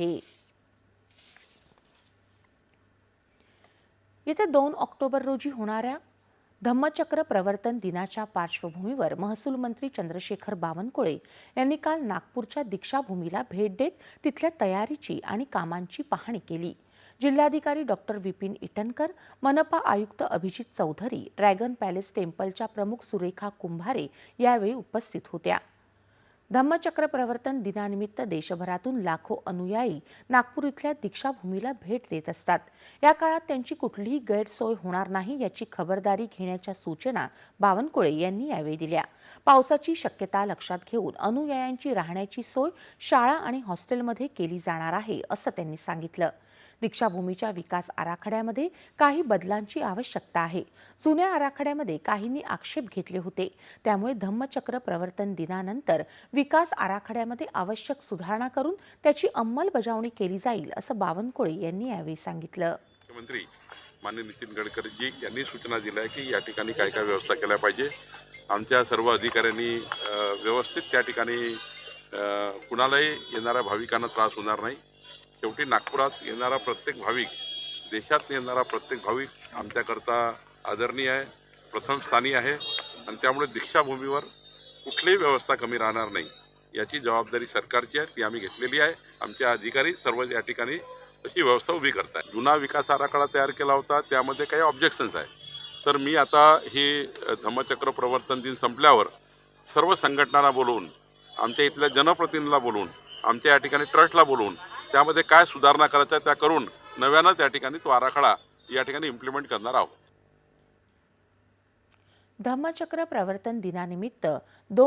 आहे. येत्या दोन ऑक्टोबर रोजी होणाऱ्या धम्मचक्र प्रवर्तन दिनाच्या पार्श्वभूमीवर महसूल मंत्री चंद्रशेखर बावनकुळे यांनी काल नागपूरच्या दीक्षाभूमीला भेट देत तिथल्या तयारीची आणि कामांची पाहणी केली. जिल्हाधिकारी डॉक्टर विपिन इटनकर मनपा आयुक्त अभिजित चौधरी ड्रॅगन पॅलेस टेम्पलच्या प्रमुख सुरेखा कुंभारे यावेळी उपस्थित होत्या. धम्मचक्र प्रवर्तन दिनानिमित्त देशभरातून लाखो अनुयायी नागपूर इथल्या दीक्षाभूमीला भेट देत असतात. या काळात त्यांची कुठलीही गैरसोय होणार नाही याची खबरदारी घेण्याच्या सूचना बावनकुळे यांनी यावेळी दिल्या. पावसाची शक्यता लक्षात घेऊन अनुयायांची राहण्याची सोय शाळा आणि हॉस्टेलमध्ये केली जाणार आहे असं त्यांनी सांगितलं. दीक्षाभूमीच्या विकास आराखड्यामध्ये काही बदलांची आवश्यकता आहे. जुन्या आराखड्यामध्ये काहींनी आक्षेप घेतले होते. त्यामुळे धम्मचक्र प्रवर्तन दिनानंतर विकास आराखड्यामध्ये आवश्यक सुधारणा करून त्याची अंमलबजावणी केली जाईल असं बावनकुळे यांनी यावेळी सांगितलं. मुख्यमंत्री माननीय नितीन गडकरीजी यांनी सूचना दिल्या की या ठिकाणी काय काय व्यवस्था केल्या पाहिजे. आमच्या सर्व अधिकाऱ्यांनी व्यवस्थित त्या ठिकाणी कुणालाही येणाऱ्या भाविकांना त्रास होणार नाही. शेवटी नागपुरात येणारा प्रत्येक भाविक देशात येणारा प्रत्येक भाविक आमच्याकरता आदरणीय आहे प्रथम स्थानी आहे आणि त्यामुळे दीक्षाभूमीवर कुठलीही व्यवस्था कमी राहणार नाही. याची जबाबदारी सरकारची आहे ती आम्ही घेतलेली आहे. आमचे अधिकारी सर्व या ठिकाणी अशी व्यवस्था उभी करतात जुना विकास आराखडा तयार केला होता त्यामध्ये काही ऑब्जेक्शन्स आहे तर मी आता ही धम्मचक्र प्रवर्तन दिन संपल्यावर सर्व संघटनांना बोलवून आमच्या इथल्या जनप्रतिनिधीला बोलवून आमच्या या ठिकाणी ट्रस्टला बोलवून त्यामध्ये काय सुधारणा करायच्या त्या करून नव्यानं त्या ठिकाणी तो आराखडा या ठिकाणी इम्प्लिमेंट करणार आहोत. धम्मचक्र प्रवर्तन दिनानिमित्त दोन